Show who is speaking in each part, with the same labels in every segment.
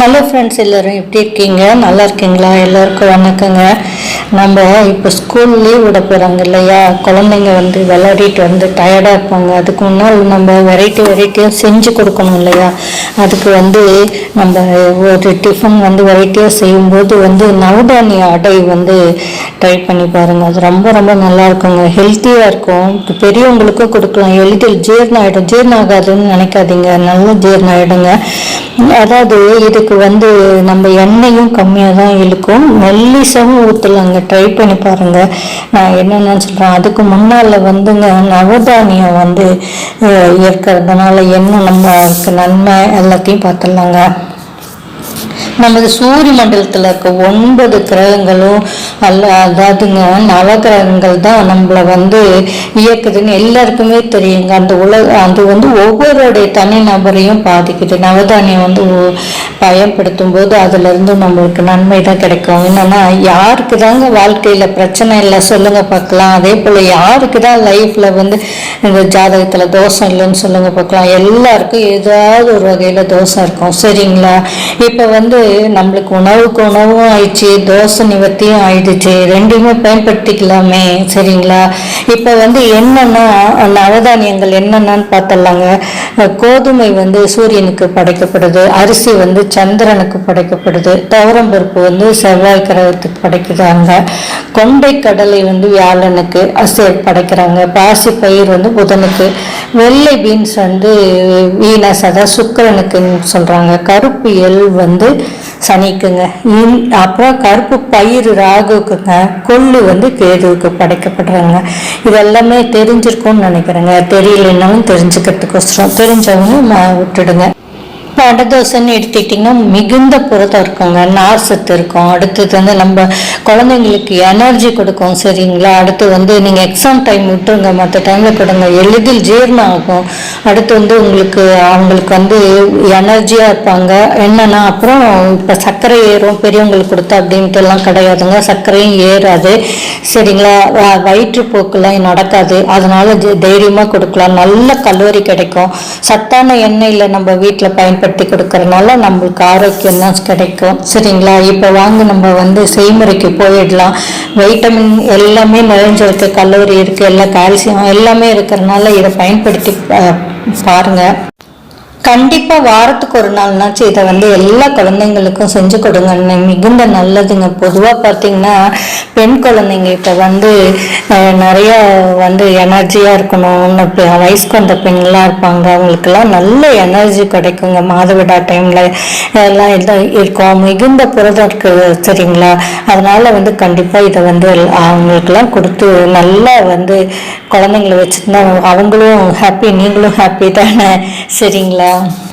Speaker 1: Hello friends எல்லோரும் எப்படி இருக்கீங்க நல்லா இருக்கீங்களா எல்லோருக்கும் வணக்கங்க நம்ம இப்போ ஸ்கூல் லீவ் விட போகிறாங்க இல்லையா குழந்தைங்க வந்து விளையாடிட்டு வந்து டயர்டாக இருப்பாங்க அதுக்கு முன்னால் நம்ம வெரைட்டி வெரைட்டியாக செஞ்சு கொடுக்கணும் இல்லையா அதுக்கு வந்து நம்ம ஒரு டிஃபன் வந்து வெரைட்டியாக செய்யும்போது வந்து நவதானிய அடை வந்து ட்ரை பண்ணி பாருங்கள் அது ரொம்ப ரொம்ப நல்லா இருக்குங்க ஹெல்த்தியாக இருக்கும் இப்போ பெரியவங்களுக்கும் கொடுக்கலாம் எளிதில் ஜீர்ணம் ஆகிடும் ஜீர்ணம் ஆகாதுன்னு நினைக்காதீங்க நல்லா ஜீர்ணம் ஆகிடுங்க அதாவது இதுக்கு இதுக்கு வந்து நம்ம எண்ணெயும் கம்மியாக தான் இழுக்கும் மெல்லிசாகவும் ஊற்றலாங்க ட்ரை பண்ணி பாருங்கள் நான் என்னென்னு சொல்கிறேன் அதுக்கு முன்னால் வந்துங்க நவதானியம் வந்து இருக்கிறதுனால என்ன நம்மளுக்கு நன்மை எல்லாத்தையும் பார்த்துடலாங்க நமது சூரிய மண்டலத்தில் இருக்க ஒன்பது கிரகங்களும் அல்ல அதாவதுங்க நவகிரகங்கள் தான் நம்மளை வந்து இயக்குதுன்னு எல்லாருக்குமே தெரியுங்க அந்த உலக அது வந்து ஒவ்வொருடைய தனி நபரையும் பாதிக்குது நவதானியம் வந்து பயன்படுத்தும் போது அதுலேருந்து நம்மளுக்கு நன்மை தான் கிடைக்கும் என்னென்னா யாருக்கு தாங்க வாழ்க்கையில் பிரச்சனை இல்லை சொல்லுங்கள் பார்க்கலாம் அதே போல் யாருக்கு தான் லைஃப்பில் வந்து இந்த ஜாதகத்தில் தோஷம் இல்லைன்னு சொல்லுங்கள் பார்க்கலாம் எல்லாருக்கும் ஏதாவது ஒரு வகையில் தோஷம் இருக்கும் சரிங்களா இப்போ வந்து நம்மளுக்கு உணவுக்கு உணவும் ஆயிடுச்சு தோசை நிவர்த்தியும் ஆயிடுச்சு ரெண்டையுமே பயன்படுத்திக்கலாமே சரிங்களா இப்போ வந்து என்னென்னா நவதானியங்கள் என்னென்னு பார்த்தலாங்க கோதுமை வந்து சூரியனுக்கு படைக்கப்படுது அரிசி வந்து சந்திரனுக்கு படைக்கப்படுது துவரம்பருப்பு வந்து செவ்வாய் கிரகத்துக்கு படைக்கிறாங்க கொண்டை கடலை வந்து வியாழனுக்கு படைக்கிறாங்க பாசி பயிர் வந்து புதனுக்கு வெள்ளை பீன்ஸ் வந்து வீனஸ் அதாவது சுக்கரனுக்குன்னு சொல்கிறாங்க கருப்பு எல் வந்து சனிக்குங்க இன் அப்புறம் கருப்பு பயிர் ராகுக்குங்க கொள்ளு வந்து கேதுவுக்கு படைக்கப்படுறாங்க இதெல்லாமே தெரிஞ்சிருக்கும்னு நினைக்கிறேங்க தெரியலன்னாலும் தெரிஞ்சுக்கிறதுக்கு தெரிஞ்சவங்க விட்டுடுங்க பட தோசைன்னு எடுத்துக்கிட்டிங்கன்னா மிகுந்த புரதம் இருக்குங்க நார் சத்து இருக்கும் அடுத்தது வந்து நம்ம குழந்தைங்களுக்கு எனர்ஜி கொடுக்கும் சரிங்களா அடுத்து வந்து நீங்கள் எக்ஸாம் டைம் விட்டுருங்க மற்ற டைமில் கொடுங்க எளிதில் ஜீர்ணம் ஆகும் அடுத்து வந்து உங்களுக்கு அவங்களுக்கு வந்து எனர்ஜியாக இருப்பாங்க என்னென்னா அப்புறம் இப்போ சர்க்கரை ஏறும் பெரியவங்களுக்கு கொடுத்தா அப்படின்ட்டு எல்லாம் கிடையாதுங்க சர்க்கரையும் ஏறாது சரிங்களா வயிற்றுப்போக்கெல்லாம் நடக்காது அதனால தைரியமாக கொடுக்கலாம் நல்ல கல்லூரி கிடைக்கும் சத்தான எண்ணெயில் நம்ம வீட்டில் பயன்படுத்த பயன்படுத்தி கொடுக்கறனால நம்மளுக்கு ஆரோக்கியம் தான் கிடைக்கும் சரிங்களா இப்போ வாங்க நம்ம வந்து செய்முறைக்கு போயிடலாம் வைட்டமின் எல்லாமே நிறைஞ்சிருக்கு கல்லூரி இருக்குது எல்லா கால்சியம் எல்லாமே இருக்கிறனால இதை பயன்படுத்தி பாருங்கள் கண்டிப்பாக வாரத்துக்கு ஒரு நாள்னாச்சும் இதை வந்து எல்லா குழந்தைங்களுக்கும் செஞ்சு கொடுங்க மிகுந்த நல்லதுங்க பொதுவாக பார்த்தீங்கன்னா பெண் குழந்தைங்க இப்போ வந்து நிறைய வந்து எனர்ஜியாக இருக்கணும்னு வயசுக்கு வந்த பெண்லாம் இருப்பாங்க அவங்களுக்கெல்லாம் நல்ல எனர்ஜி கிடைக்குங்க மாதவிடா டைமில் எல்லாம் இதாக இருக்கும் மிகுந்த புரதம் இருக்குது சரிங்களா அதனால் வந்து கண்டிப்பாக இதை வந்து அவங்களுக்கெல்லாம் கொடுத்து நல்லா வந்து குழந்தைங்கள வச்சுருந்தா அவங்களும் ஹாப்பி நீங்களும் ஹாப்பி தானே சரிங்களா Bye.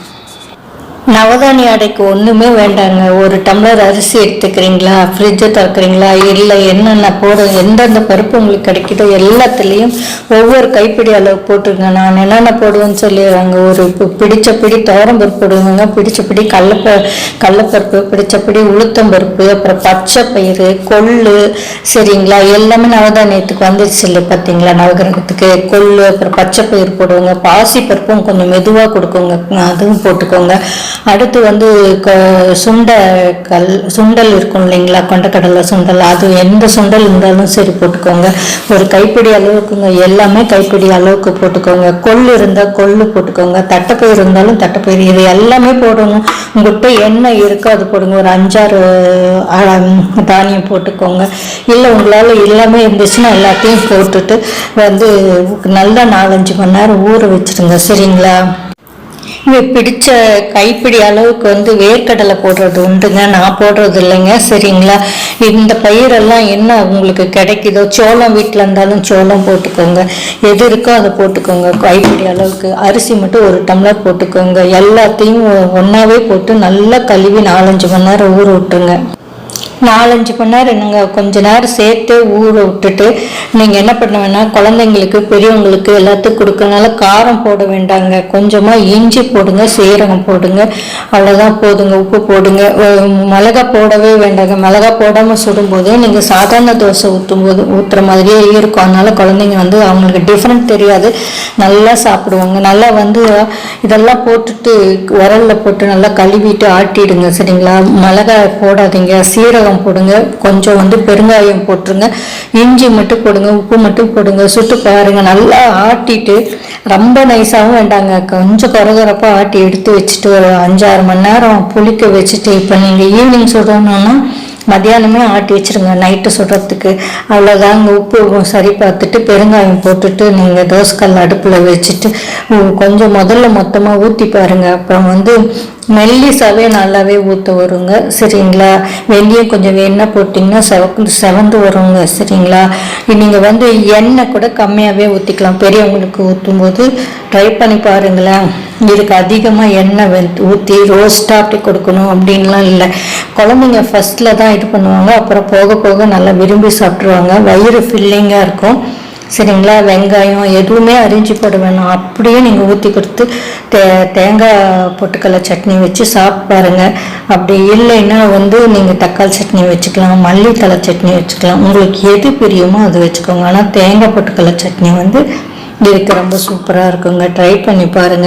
Speaker 1: நவதானிய அடைக்கு ஒன்றுமே வேண்டாங்க ஒரு டம்ளர் அரிசி எடுத்துக்கிறீங்களா ஃப்ரிட்ஜை திறக்கிறீங்களா இல்லை என்னென்ன போடும் எந்தெந்த பருப்பு உங்களுக்கு கிடைக்குதோ எல்லாத்துலேயும் ஒவ்வொரு கைப்பிடி அளவு போட்டுருங்க நான் என்னென்ன போடுவேன்னு சொல்லிடுறாங்க ஒரு பிடிச்ச பிடி துவரம்பருப்பு போடுவாங்க பிடிச்ச பிடி கடலப்ப கடலப்பருப்பு பிடிச்ச பிடி உளுத்தம்பருப்பு அப்புறம் பச்சை பயிறு கொள்ளு சரிங்களா எல்லாமே நவதானியத்துக்கு வந்துருச்சு இல்லை பார்த்தீங்களா நவகிரகத்துக்கு கொள்ளு அப்புறம் பச்சை பயிர் போடுவாங்க பாசி பருப்பும் கொஞ்சம் மெதுவாக கொடுக்குங்க அதுவும் போட்டுக்கோங்க அடுத்து வந்து க சுண்டல் இருக்கும் இல்லைங்களா கொண்டக்கடலை சுண்டல் அது எந்த சுண்டல் இருந்தாலும் சரி போட்டுக்கோங்க ஒரு கைப்பிடி அளவுக்குங்க எல்லாமே கைப்பிடி அளவுக்கு போட்டுக்கோங்க கொள்ளு இருந்தால் கொள்ளு போட்டுக்கோங்க தட்டைப்பயிர் இருந்தாலும் தட்டைப்பயிர் இது எல்லாமே போடணும் உங்கள்கிட்ட என்ன இருக்கோ அது போடுங்க ஒரு அஞ்சாறு தானியம் போட்டுக்கோங்க இல்லை உங்களால் எல்லாமே இருந்துச்சுன்னா எல்லாத்தையும் போட்டுட்டு வந்து நல்லா நாலஞ்சு மணி நேரம் ஊற வச்சுருங்க சரிங்களா இங்கே பிடிச்ச கைப்பிடி அளவுக்கு வந்து வேர்க்கடலை போடுறது உண்டுங்க நான் போடுறது இல்லைங்க சரிங்களா இந்த பயிரெல்லாம் என்ன உங்களுக்கு கிடைக்குதோ சோளம் வீட்டில் இருந்தாலும் சோளம் போட்டுக்கோங்க எது இருக்கோ அதை போட்டுக்கோங்க கைப்பிடி அளவுக்கு அரிசி மட்டும் ஒரு டம்ளர் போட்டுக்கோங்க எல்லாத்தையும் ஒன்றாவே போட்டு நல்லா கழுவி நாலஞ்சு மணி நேரம் ஊற விட்டுருங்க நாலஞ்சு மணி நேரம் நீங்கள் கொஞ்ச நேரம் சேர்த்து ஊற விட்டுட்டு நீங்கள் என்ன பண்ண வேணால் குழந்தைங்களுக்கு பெரியவங்களுக்கு எல்லாத்துக்கும் கொடுக்கறனால காரம் போட வேண்டாங்க கொஞ்சமாக இஞ்சி போடுங்க சீரகம் போடுங்க அவ்வளோதான் போதுங்க உப்பு போடுங்க மிளகா போடவே வேண்டாங்க மிளகா போடாமல் சுடும்போது நீங்கள் சாதாரண தோசை ஊற்றும் போது ஊற்றுற மாதிரியே இருக்கும் அதனால் குழந்தைங்க வந்து அவங்களுக்கு டிஃப்ரெண்ட் தெரியாது நல்லா சாப்பிடுவாங்க நல்லா வந்து இதெல்லாம் போட்டுட்டு உரலில் போட்டு நல்லா கழுவிட்டு ஆட்டிடுங்க சரிங்களா மிளகா போடாதீங்க சீரகம் சீரகம் போடுங்க கொஞ்சம் வந்து பெருங்காயம் போட்டுருங்க இஞ்சி மட்டும் போடுங்க உப்பு மட்டும் போடுங்க சுட்டு பாருங்க நல்லா ஆட்டிட்டு ரொம்ப நைஸாகவும் வேண்டாங்க கொஞ்சம் குறைகிறப்போ ஆட்டி எடுத்து வச்சுட்டு ஒரு அஞ்சாறு மணி நேரம் புளிக்க வச்சுட்டு இப்போ நீங்கள் ஈவினிங் சுடணும்னா மத்தியானமே ஆட்டி வச்சுருங்க நைட்டு சுடுறதுக்கு அவ்வளோதாங்க உப்பு சரி பார்த்துட்டு பெருங்காயம் போட்டுட்டு நீங்கள் தோசைக்கல் அடுப்பில் வச்சுட்டு கொஞ்சம் முதல்ல மொத்தமாக ஊற்றி பாருங்கள் அப்புறம் வந்து மெல்லிசாவே நல்லாவே ஊற்ற வருங்க சரிங்களா வெள்ளியும் கொஞ்சம் வேணா போட்டிங்கன்னா செவக்கு செவந்து வருங்க சரிங்களா நீங்கள் வந்து எண்ணெய் கூட கம்மியாகவே ஊற்றிக்கலாம் பெரியவங்களுக்கு ஊற்றும் போது ட்ரை பண்ணி பாருங்களேன் இதுக்கு அதிகமாக எண்ணெய் ஊற்றி ரோஸ்ட்டாக அப்படி கொடுக்கணும் அப்படின்லாம் இல்லை குழந்தைங்க ஃபஸ்ட்டில் தான் இது பண்ணுவாங்க அப்புறம் போக போக நல்லா விரும்பி சாப்பிட்ருவாங்க வயிறு ஃபில்லிங்காக இருக்கும் சரிங்களா வெங்காயம் எதுவுமே அரிஞ்சு போட வேணாம் அப்படியே நீங்கள் ஊற்றி கொடுத்து தே தேங்காய் பொட்டுக்கடலை சட்னி வச்சு சாப்பிட்டு பாருங்கள் அப்படி இல்லைன்னா வந்து நீங்கள் தக்காளி சட்னி வச்சுக்கலாம் மல்லித்தலை சட்னி வச்சுக்கலாம் உங்களுக்கு எது பிரியுமோ அது வச்சுக்கோங்க ஆனால் தேங்காய் பொட்டுக்கடலை சட்னி வந்து இதுக்கு ரொம்ப சூப்பராக இருக்குங்க ட்ரை பண்ணி பாருங்கள்